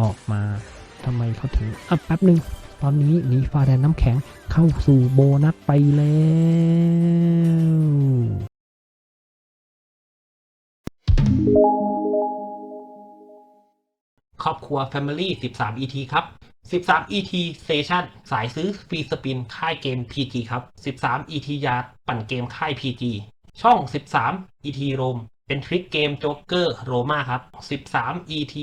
ออกมาทำไมเขาถึงอะแป๊บหนึ่งตอนนี้หนีฟาแดนน้ำแข็งเข้าสู่โบนัสไปแล้วครอบครัว Family 13 ET ครับ 13 ET Station สายซื้อฟรีสปินค่ายเกม PG ครับ 13 ET ยาปั่นเกมค่าย PG ช่อง 13 ET Rome เป็นทริคเกมโจ๊กเกอร์โรมาครับ 13 ET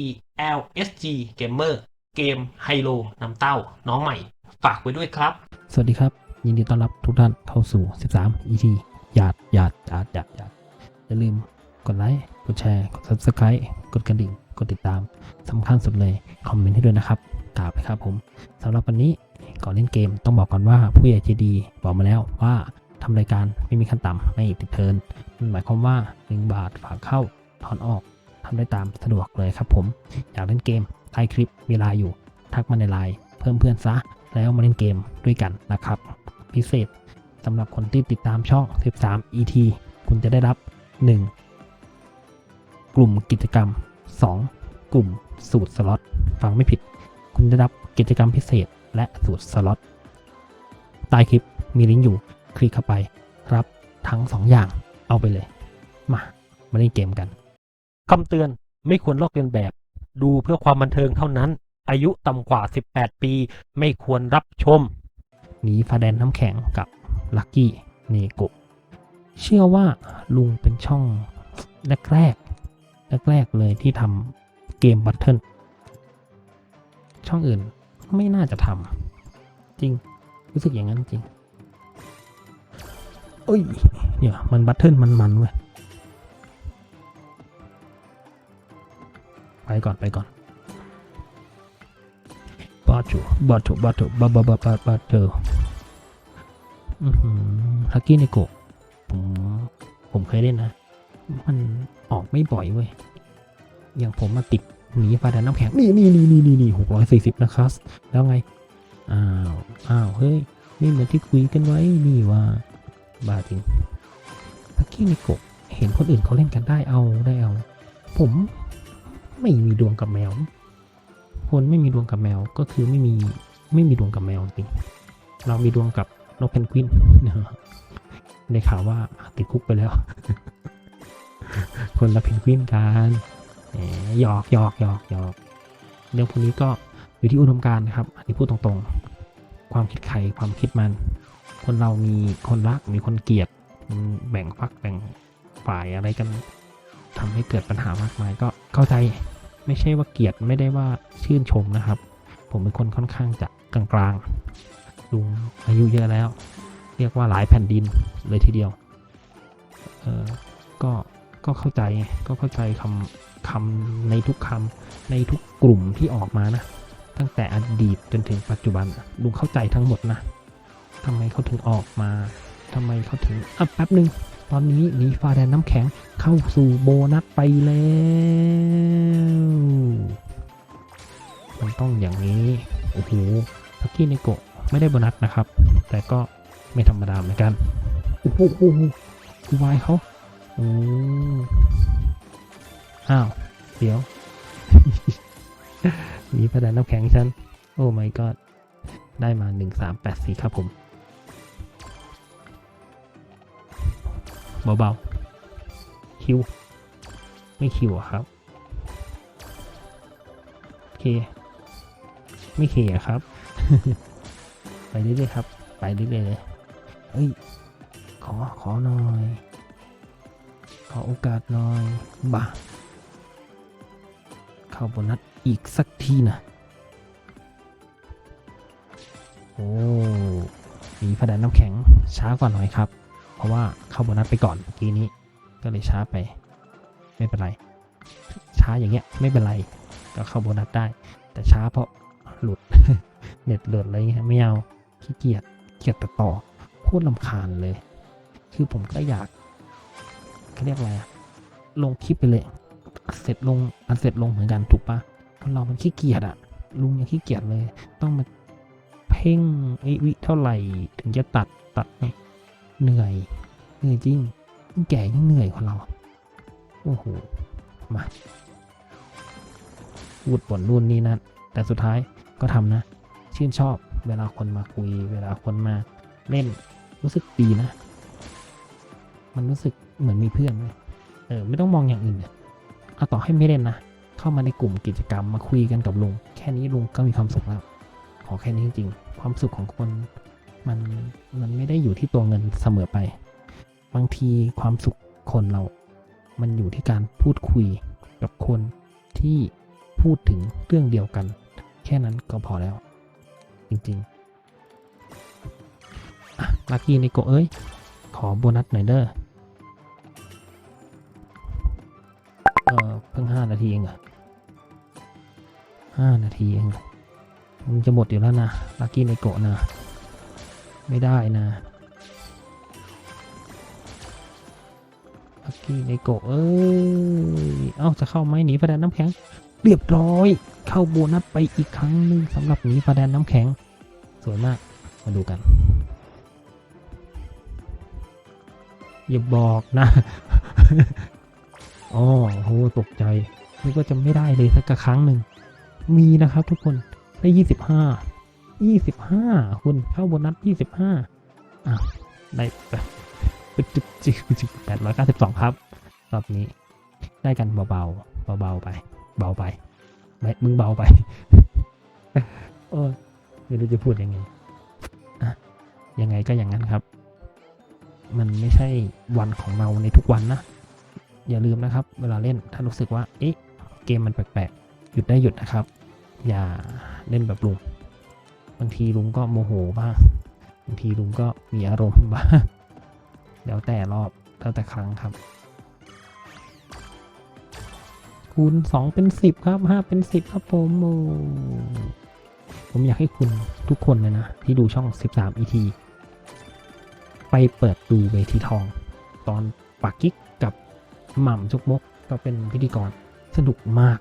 LSG Gamer เกมไฮโลน้ำเต้าน้องใหม่ ฝากไว้ด้วยครับ สวัสดีครับ ยินดีต้อนรับทุกท่านเข้าสู่ 13 ET หยาดหยาดหยาดหยาดหยาดอย่าลืมกดไลค์กดแชร์กด Subscribe กดกระดิ่ง กดติดตามสำคัญสุดเลย คอมเมนต์ให้ด้วยนะครับกราบไปครับผมสำหรับวันนี้ก่อนเล่นเกมต้องบอกก่อนว่าผู้ใหญ่ใจดีบอกมาแล้วว่าทำรายการไม่มีขั้นต่ำไม่ติดเทินมันหมายความว่า 1 บาทฝากเข้าถอนออก ทำได้ตามสะดวกเลยครับผม อยากเล่นเกมใต้คลิปเวลาอยู่ ทักมาในไลน์เพิ่มเพื่อนซะ แล้วมาเล่นเกมด้วยกันนะครับ พิเศษสำหรับคนที่ติดตามช่อง 13 ET คุณจะได้รับ 1. กลุ่มกิจกรรม 2. กลุ่มสูตรสล็อตฟังไม่ผิด คุณจะได้รับกิจกรรมพิเศษและสูตรสล็อตใต้คลิปมีลิงก์อยู่คลิกเข้าไป รับทั้ง 2 อย่างเอาไปเลย มา มาเล่นเกมกัน คำเตือนไม่ควรลอกเลียนแบบ ดูเพื่อความบันเทิงเท่านั้น อายุต่ำกว่า 18 ปี ไม่ควรรับชม หนีฟาแดนน้ำแข็งกับลักกี้เนโกเชื่อว่าลุงเป็นช่องแรกๆแรกๆเลยที่ทำเกมบัตเทิลช่องอื่นไม่น่าจะทำจริงรู้สึกอย่างนั้นจริงเอ้ยเนี่ยมันบัตเทิลมันๆเว้ย ไปก่อนไปก่อนบาทูบาทูบาทูบาบาบาบาบาทูอือหือฮักกี้ในโกะผมผมเคยเล่นนะ มันออกไม่บ่อยเว้ย อย่างผมมาติดหนีฟาดนน้ำแข็ง นี่นี่นี่นี่นี่นี่หกร้อยสี่สิบนะครับ แล้วไง อ้าว อ้าว เฮ้ย นี่เหมือนที่คุยกันไว้ นี่ว่า บาจริงฮักกี้ในโกะเห็นคนอื่นเขาเล่นกันได้เอาได้เอา ผม ไม่มีดวงกับแมว คนไม่มีดวงกับแมวก็คือไม่มีไม่มีดวงกับแมวจริงเรามีดวงกับนกเพนกวินได้ข่าวว่าติดคุกไปแล้ว คนละเพนกวินกันหยอกหยอกหยอกหยอกเรื่องพวกนี้ก็อยู่ที่อุดมการณ์ครับ อันนี้พูดตรงๆ ความคิดใครความคิดมัน คนเรามีคนรักมีคนเกลียดแบ่งฝักแบ่งฝ่ายอะไรกันทำให้เกิดปัญหามากมายก็เข้าใจ ไม่ใช่ว่าเกลียดไม่ได้ว่าชื่นชมนะครับ ผมเป็นคนค่อนข้างจะกลางๆลุงอายุเยอะแล้ว เรียกว่าหลายแผ่นดินเลยทีเดียวเออก็ก็เข้าใจก็เข้าใจคำคำในทุกคำในทุกกลุ่มที่ออกมานะตั้งแต่อดีตจนถึงปัจจุบันลุงเข้าใจทั้งหมดนะทำไมเขาถึงออกมาทำไมเขาถึงอะแป๊บหนึ่ง ตอนนี้หนีฟาแดนน้ำแข็งเข้าสู่โบนัสไปแล้วมันต้องอย่างนี้โอ้โหพักกี้ในโกะไม่ได้โบนัสนะครับ แต่ก็ไม่ธรรมดาเหมือนกันโอ้โหกูวายเขาโอ้อ้าว เดี๋ยวมีประดานน้ำแข็งฉัน โอ้ my god ได้มาหนึ่งสามแปดสี่ครับผม เบาๆ คิว ไม่คิวอะครับ โอเค ไม่เคอะครับ ไปเรื่อยๆครับ ไปเรื่อยๆเลยเฮ้ย ขอ ขอหน่อย ขอโอกาสหน่อยบ่าเข้าโบนัสอีกสักทีนะ โอ้ มีพดันน้ำแข็งช้ากว่าหน่อยครับ เพราะว่าเข้าโบนัสไปก่อนเมื่อกี้นี้ ก็เลยช้าไป ไม่เป็นไร ช้าอย่างเงี้ยไม่เป็นไร ก็เข้าโบนัสได้ แต่ช้าเพราะหลุดเน็ตหลุดอะไรเงี้ยไม่เอาขี้เกียจเกียจตัดต่อโคตรลำคาญเลย คือผมก็อยากเขาเรียกอะไรลงคลิปไปเลย เสร็จลงอัดเสร็จลงเหมือนกันถูกปะคนเรามันขี้เกียจอะลุงยังขี้เกียจเลย ต้องมาเพ่งไอ้วิเท่าไหร่ถึงจะตัดตัดเนี่ย เหนื่อยเหนื่อยจริงยิ่งแก่ยิ่งเหนื่อยคนเรา โอ้โห มาพูดบ่นนู่นนี่นั่นแต่สุดท้ายก็ทำนะ ชื่นชอบเวลาคนมาคุย เวลาคนมาเล่นรู้สึกดีนะ มันรู้สึกเหมือนมีเพื่อนเลยเออ ไม่ต้องมองอย่างอื่นเนี่ยเอาต่อให้ไม่เล่นนะ เข้ามาในกลุ่มกิจกรรมมาคุยกันกับลุง แค่นี้ลุงก็มีความสุขแล้ว ขอแค่นี้จริงๆ ความสุขของคน มันมันไม่ได้อยู่ที่ตัวเงินเสมอไป บางทีความสุขคนเรา มันอยู่ที่การพูดคุยกับคนที่พูดถึงเรื่องเดียวกัน แค่นั้นก็พอแล้ว จริงๆลักกี้ในโกเอ้ย ขอโบนัสหน่อยเด้อเออเพิ่งห้านาทีเองเหรอห้านาทีเองมึงจะหมดอยู่แล้วนะลักกี้ในโกนะ ไม่ได้นะลักกี้นิโกเอ้ย เอ้าจะเข้าไหมหนีประแดนน้ำแข็ง เรียบร้อย เข้าโบนัสไปอีกครั้งหนึ่งสำหรับหนีประแดนน้ำแข็ง สวยมาก มาดูกันอย่าบอกนะอ๋อโห ตกใจนึกว่าจะไม่ได้เลยสักครั้งหนึ่ง มีนะครับทุกคน ได้ยี่สิบห้า ยี่สิบห้าคุณเข้าโบนัสยี่สิบห้าอะได้ไปจุดจิจิแปดร้อยเก้าสิบสองครับ รอบนี้ ได้กันเบาๆเบาๆไป เบาไปไม่มึงเบาไปโอ้ยไม่รู้จะพูดยังไงอะยังไงก็อย่างนั้นครับ มันไม่ใช่วันของเราในทุกวันนะ อย่าลืมนะครับ เวลาเล่นถ้ารู้สึกว่า เอ๊ะ เกมมันแปลกๆ หยุดได้หยุดนะครับ อย่าเล่นแบบลุง บางทีลุงก็โมโหบ้างบางทีลุงก็มีอารมณ์บ้างแล้วแต่รอบแล้วแต่ครั้งครับ คูณสองเป็นสิบครับห้าเป็นสิบครับผมโอ้ผมอยากให้คุณทุกคนเลยนะ ที่ดูช่อง 13 ET ไปเปิดดูเวทีทอง ตอนปากกิ๊กกับหม่ำจุกมกก็เป็นพิธีกรสนุกมาก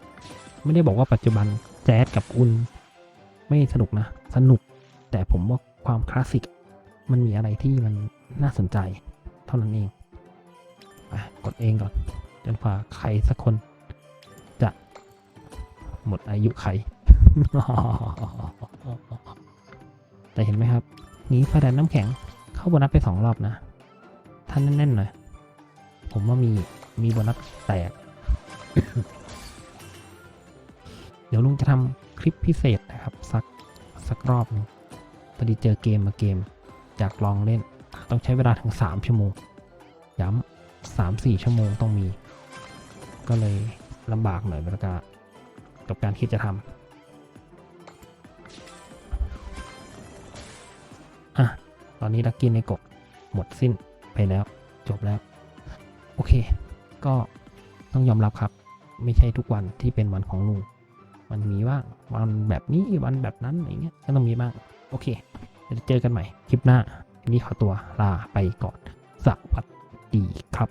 ไม่ได้บอกว่าปัจจุบันแจ๊สกับอุนไม่สนุกนะ สนุก แต่ผมว่าความคลาสสิกมันมีอะไรที่มันน่าสนใจ เท่านั้นเองไปกดเองก่อน จนกว่าใครสักคน จะหมดอายุไข แต่เห็นไหมครับ นีไฟแดนน้ำแข็งเข้าโบนัสไปสองรอบนะ ท่านแน่นๆหน่อย ผมว่ามีมีโบนัสแตก เดี๋ยวลุงจะทำคลิปพิเศษนะครับ สัก สักรอบหนึงพอดีเจอเกมมาเกมจากลองเล่น ต้องใช้เวลาถึง 3 ชั่วโมง ย้ำสามสี่ชั่วโมงต้องมี ก็เลยลำบากหน่อยเวลากับการคิดจะทำอะตอนนี้ลักกี้ในกบหมดสิ้นไปแล้วจบแล้ว โอเค ก็ต้องยอมรับครับ ไม่ใช่ทุกวันที่เป็นวันของลุง มันมีบ้างวันแบบนี้วันแบบนั้นอะไรเงี้ยก็ต้องมีบ้าง โอเคเดี๋ยวเจอกันใหม่คลิปหน้าวันนี้ขอตัวลาไปก่อนสวัสดีครับ